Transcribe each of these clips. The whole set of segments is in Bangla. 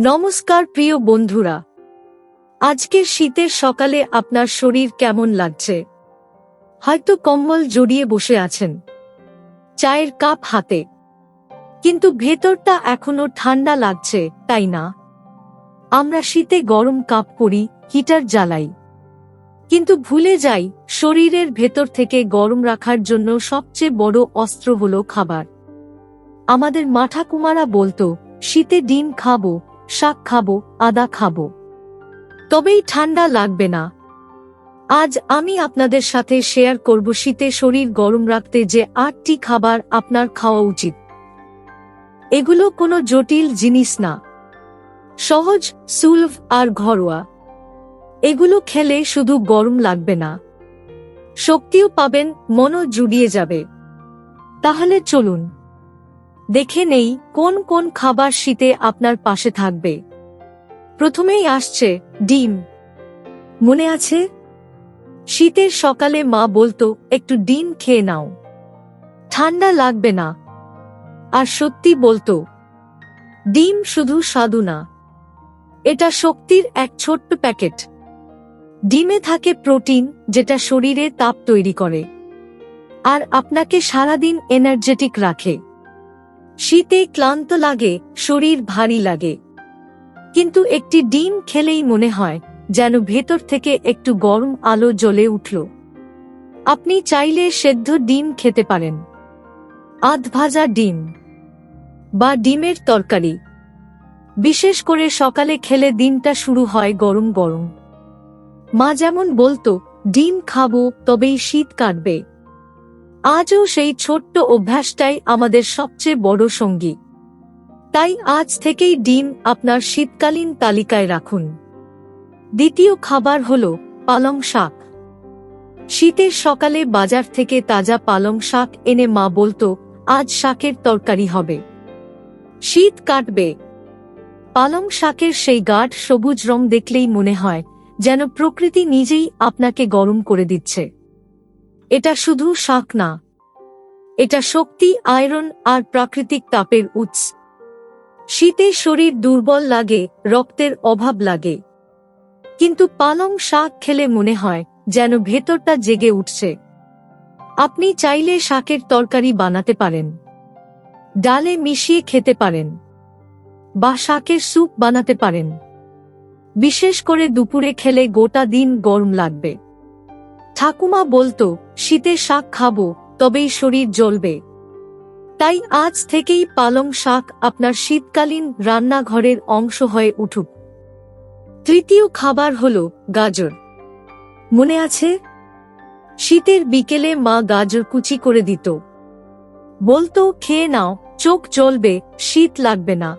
নমস্কার প্রিয় বন্ধুরা। আজকের শীতের সকালে আপনার শরীর কেমন লাগছে? হয়তো কম্বল জড়িয়ে বসে আছেন। চায়ের কাপ হাতে। কিন্তু ভেতরটা এখনও ঠান্ডা লাগছে, তাই না? আমরা শীতে গরম কাপ পরি হিটার জ্বালাই। কিন্তু ভুলে যাই, শরীরের ভেতর থেকে গরম রাখার জন্য সবচেয়ে বড় অস্ত্র হলো খাবার। আমাদের মাঠাকুমারা বলতো, শীতে ডিম খাব শাক খাব, আদা খাব। তবেই ঠান্ডা লাগবে না। আজ আমি আপনাদের সাথে শেয়ার করব শীতে শরীর গরম রাখতে যে আটটি খাবার আপনার খাওয়া উচিত। এগুলো কোনো জটিল জিনিস না। সহজ, সুলভ আর ঘরোয়া। এগুলো খেলে শুধু গরম লাগবে না। শক্তিও পাবেন, মনও জুড়িয়ে যাবে। তাহলে চলুন। দেখে নেই কোন কোন খাবার শীতে আপনার পাশে থাকবে। প্রথমেই আসছে ডিম। মনে আছে? শীতের সকালে মা বলতো, একটু ডিম খেয়ে নাও। ঠান্ডা লাগবে না। আর সত্যি বলতো, ডিম শুধু স্বাদু না। এটা শক্তির এক ছোট্ট প্যাকেট। ডিমে থাকে প্রোটিন, যেটা শরীরে তাপ তৈরি করে। আর আপনাকে সারাদিন এনার্জেটিক রাখে। শীতে ক্লান্ত লাগে, শরীর ভারী লাগে। কিন্তু একটি ডিম খেলেই মনে হয়, যেন ভেতর থেকে একটু গরম আলো জ্বলে উঠল। আপনি চাইলে সেদ্ধ ডিম খেতে পারেন। আধ ভাজা ডিম বা ডিমের তরকারি। বিশেষ করে সকালে খেলে দিনটা শুরু হয় গরম গরম। মা যেমন বলতো, ডিম খাব, তবেই শীত কাটবে। আজও সেই ছোট্ট অভ্যাসটাই আমাদের সবচেয়ে বড় সঙ্গী। তাই আজ থেকেই ডিম আপনার শীতকালীন তালিকায় রাখুন। দ্বিতীয় খাবার হল পালং শাক। শীতের সকালে বাজার থেকে তাজা পালং শাক এনে মা বলতো, আজ শাকের তরকারি হবে। শীত কাটবে। পালং শাকের সেই গাঢ় সবুজ রং দেখলেই মনে হয়, যেন প্রকৃতি নিজেই আপনাকে গরম করে দিচ্ছে। এটা শুধু শাক না। এটা শক্তি, আয়রন আর প্রাকৃতিক তাপের উৎস। শীতে শরীর দুর্বল লাগে, রক্তের অভাব লাগে। কিন্তু পালং শাক খেলে মনে হয় যেন ভেতরটা জেগে উঠছে। আপনি চাইলে শাকের তরকারি বানাতে পারেন। ডালে মিশিয়ে খেতে পারেন। বা শাকের স্যুপ বানাতে পারেন। বিশেষ করে দুপুরে খেলে গোটা দিন গরম লাগবে। ঠাকুমা বলতো শীতে শাক খাব, তবেই শরীর জ্বলবে। তাই আজ থেকেই পালং শাক আপনার শীতকালীন রান্নাঘরের অংশ হয়ে উঠুক। তৃতীয় খাবার হল গাজর। মনে আছে? শীতের বিকেলে মা গাজর কুচি করে দিত। বলতো, খেয়ে নাও, চোখ জ্বলবে, শীত লাগবে না।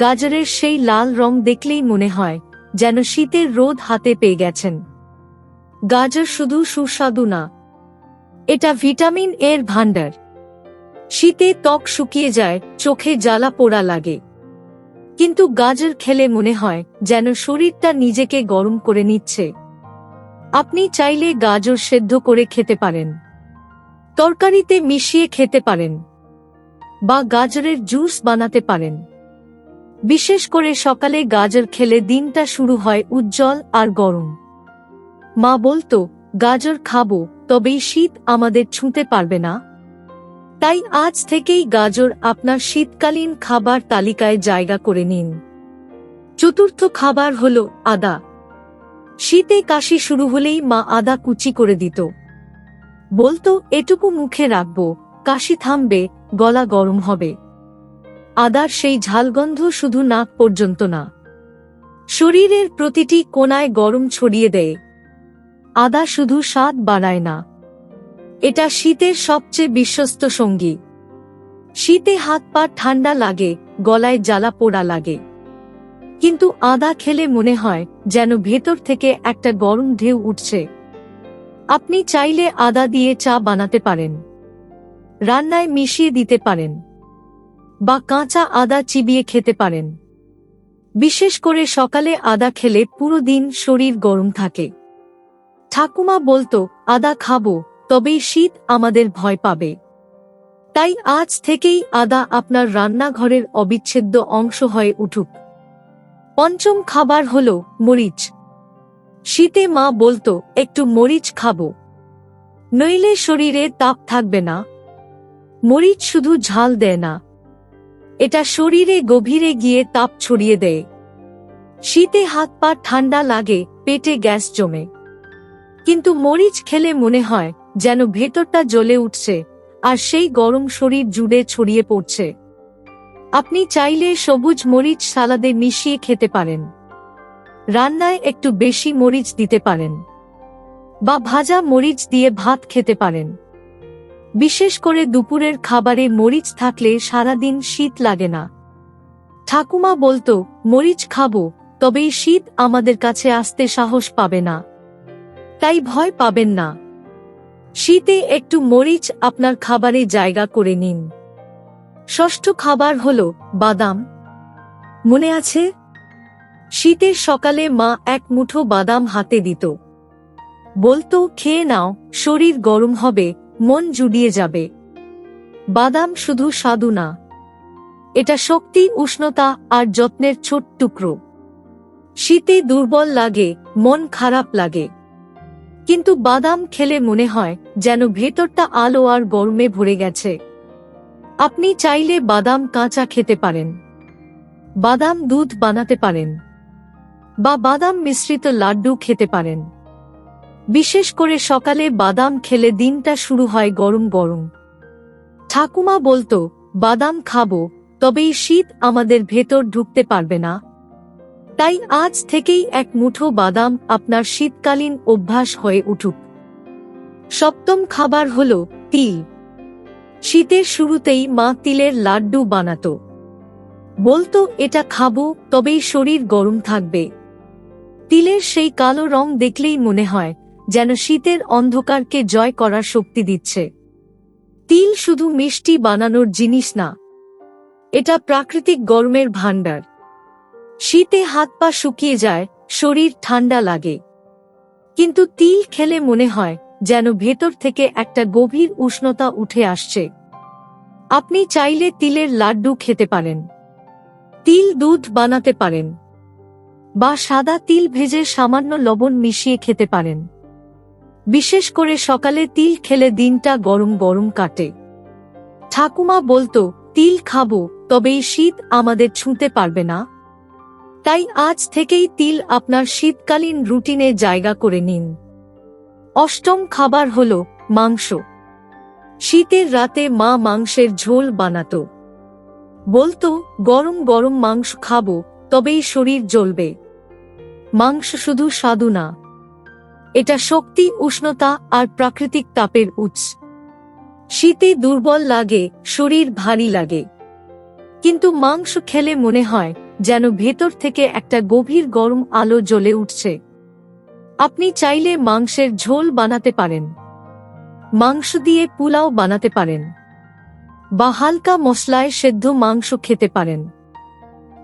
গাজরের সেই লাল রং দেখলেই মনে হয়, যেন শীতের রোদ হাতে পেয়ে গেছেন। গাজর শুধু সুস্বাদু না। এটা ভিটামিন এর ভাণ্ডার। শীতে ত্বক শুকিয়ে যায়, চোখে জ্বালা পোড়া লাগে। কিন্তু গাজর খেলে মনে হয় যেন শরীরটা নিজেকে গরম করে নিচ্ছে। আপনি চাইলে গাজর সেদ্ধ করে খেতে পারেন। তরকারিতে মিশিয়ে খেতে পারেন। বা গাজরের জুস বানাতে পারেন। বিশেষ করে সকালে গাজর খেলে দিনটা শুরু হয় উজ্জ্বল আর গরম। মা বলতো, গাজর খাব, তবেই শীত আমাদের ছুঁতে পারবে না। তাই আজ থেকেই গাজর আপনার শীতকালীন খাবার তালিকায় জায়গা করে নিন। চতুর্থ খাবার হল আদা। শীতে কাশি শুরু হলেই মা আদা কুচি করে দিত। বলতো, এটুকু মুখে রাখব, কাশি থামবে, গলা গরম হবে। আদার সেই ঝালগন্ধ শুধু নাক পর্যন্ত না, শরীরের প্রতিটি কোনায় গরম ছড়িয়ে দেয়। আদা শুধু স্বাদ বাড়ায় না। এটা শীতের সবচেয়ে বিশ্বস্ত সঙ্গী। শীতে হাত পা ঠান্ডা লাগে, গলায় জ্বালা পোড়া লাগে। কিন্তু আদা খেলে মনে হয় যেন ভেতর থেকে একটা গরম ঢেউ উঠছে। আপনি চাইলে আদা দিয়ে চা বানাতে পারেন। রান্নায় মিশিয়ে দিতে পারেন। বা কাঁচা আদা চিবিয়ে খেতে পারেন। বিশেষ করে সকালে আদা খেলে পুরো দিন শরীর গরম থাকে। ঠাকুমা বলতো, আদা খাব, তবেই শীত আমাদের ভয় পাবে। তাই আজ থেকেই আদা আপনার রান্নাঘরের অবিচ্ছেদ্য অংশ হয়ে উঠুক। পঞ্চম খাবার হল মরিচ। শীতে মা বলতো, একটু মরিচ খাব। নইলে শরীরে তাপ থাকবে না। মরিচ শুধু ঝাল দেয় না। এটা শরীরে গভীরে গিয়ে তাপ ছড়িয়ে দেয়। শীতে হাত পা ঠান্ডা লাগে, পেটে গ্যাস জমে। কিন্তু মরিচ খেলে মনে হয়, যেন ভেতরটা জ্বলে উঠছে, আর সেই গরম শরীর জুড়ে ছড়িয়ে পড়ছে। আপনি চাইলে সবুজ মরিচ সালাদে মিশিয়ে খেতে পারেন। রান্নায় একটু বেশি মরিচ দিতে পারেন। বা ভাজা মরিচ দিয়ে ভাত খেতে পারেন। বিশেষ করে দুপুরের খাবারে মরিচ থাকলে সারাদিন শীত লাগে না। ঠাকুমা বলতো, মরিচ খাব, তবেই শীত আমাদের কাছে আসতে সাহস পাবে না। তাই ভয় পাবেন না। শীতে একটু মরিচ আপনার খাবারে জায়গা করে নিন। ষষ্ঠ খাবার হল বাদাম। মনে আছে? শীতের সকালে মা এক মুঠো বাদাম হাতে দিত। বলতো, খেয়ে নাও, শরীর গরম হবে, মন জুড়িয়ে যাবে। বাদাম শুধু স্বাদু না। এটা শক্তি, উষ্ণতা আর যত্নের ছোট টুকরো। শীতে দুর্বল লাগে, মন খারাপ লাগে। কিন্তু বাদাম খেলে মনে হয় যেন ভেতরটা আলো আর গরমে ভরে গেছে। আপনি চাইলে বাদাম কাঁচা খেতে পারেন। বাদাম দুধ বানাতে পারেন। বা বাদাম মিশ্রিত লাড্ডু খেতে পারেন। বিশেষ করে সকালে বাদাম খেলে দিনটা শুরু হয় গরম গরম। ঠাকুমা বলতো, বাদাম খাব, তবেই শীত আমাদের ভেতর ঢুকতে পারবে না। তাই আজ থেকেই এক মুঠো বাদাম আপনার শীতকালীন অভ্যাস হয়ে উঠুক। সপ্তম খাবার হল তিল। শীতের শুরুতেই মা তিলের লাড্ডু বানাতো। বলতো, এটা খাব, তবেই শরীর গরম থাকবে। তিলের সেই কালো রং দেখলেই মনে হয়, যেন শীতের অন্ধকারকে জয় করার শক্তি দিচ্ছে। তিল শুধু মিষ্টি বানানোর জিনিস না, এটা প্রাকৃতিক গরমের ভাণ্ডার। শীতে হাত পা শুকিয়ে যায়, শরীর ঠান্ডা লাগে। কিন্তু তিল খেলে মনে হয়, যেন ভেতর থেকে একটা গভীর উষ্ণতা উঠে আসছে। আপনি চাইলে তিলের লাড্ডু খেতে পারেন। তিল দুধ বানাতে পারেন। বা সাদা তিল ভেজে সামান্য লবণ মিশিয়ে খেতে পারেন। বিশেষ করে সকালে তিল খেলে দিনটা গরম গরম কাটে। ঠাকুমা বলতো, তিল খাব, তবেই শীত আমাদের ছুঁতে পারবে না। তাই আজ থেকেই তিল আপনার শীতকালীন রুটিনে জায়গা করে নিন। অষ্টম খাবার হল মাংস। শীতের রাতে মা মাংসের ঝোল বানাতো। বলতো, গরম গরম মাংস খাব, তবেই শরীর জ্বলবে। মাংস শুধু স্বাদু না। এটা শক্তি, উষ্ণতা আর প্রাকৃতিক তাপের উৎস। শীতে দুর্বল লাগে, শরীর ভারী লাগে। কিন্তু মাংস খেলে মনে হয় যেন ভেতর থেকে একটা গভীর গরম আলো জ্বলে উঠছে। আপনি চাইলে মাংসের ঝোল বানাতে পারেন। মাংস দিয়ে পোলাও বানাতে পারেন। বা হালকা মশলায় সেদ্ধ মাংস খেতে পারেন।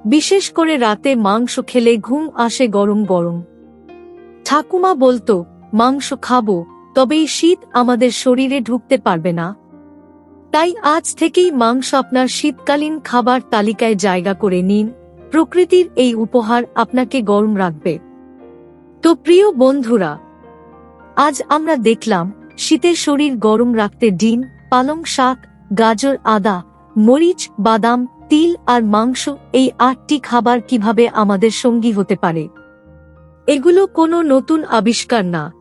বিশেষ করে রাতে মাংস খেলে ঘুম আসে গরম গরম। ঠাকুমা বলতো, মাংস খাব, তবেই শীত আমাদের শরীরে ঢুকতে পারবে না। তাই আজ থেকেই মাংস আপনার শীতকালীন খাবার তালিকায় জায়গা করে নিন। প্রকৃতির এই উপহার আপনাকে গরম রাখবে। তো প্রিয় বন্ধুরা, আজ আমরা দেখলাম শীতের শরীর গরম রাখতে ডিম, পালং শাক, গাজর, আদা, মরিচ, বাদাম, তিল আর মাংস এই আটটি খাবার কীভাবে আমাদের সঙ্গী হতে পারে? এগুলো কোনো নতুন আবিষ্কার না।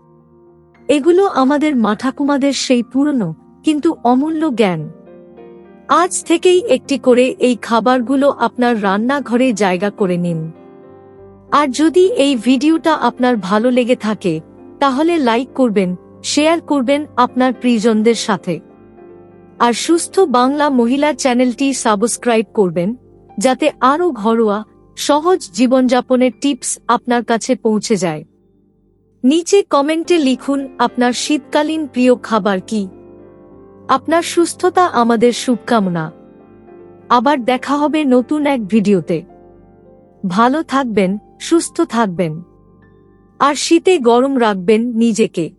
এগুলো আমাদের মাঠাকুমাদের সেই পুরনো কিন্তু অমূল্য জ্ঞান। আজ থেকেই একটি করে এই খাবারগুলো আপনার রান্নাঘরে জায়গা করে নিন। আর যদি এই ভিডিওটা আপনার ভালো লেগে থাকে, তাহলে লাইক করবেন, শেয়ার করবেন আপনার প্রিয়জনদের সাথে। আর সুস্থ বাংলা মহিলা চ্যানেলটি সাবস্ক্রাইব করবেন, যাতে আরও ঘরোয়া, সহজ জীবনযাপনের টিপস আপনার কাছে পৌঁছে যায়। নিচে কমেন্টে লিখুন আপনার শীতকালীন প্রিয় খাবার কি। আপনার সুস্থতা আমাদের শুভকামনা। আবার দেখা হবে নতুন এক ভিডিওতে। ভালো থাকবেন, সুস্থ থাকবেন। আর শীতে গরম রাখবেন নিজেকে।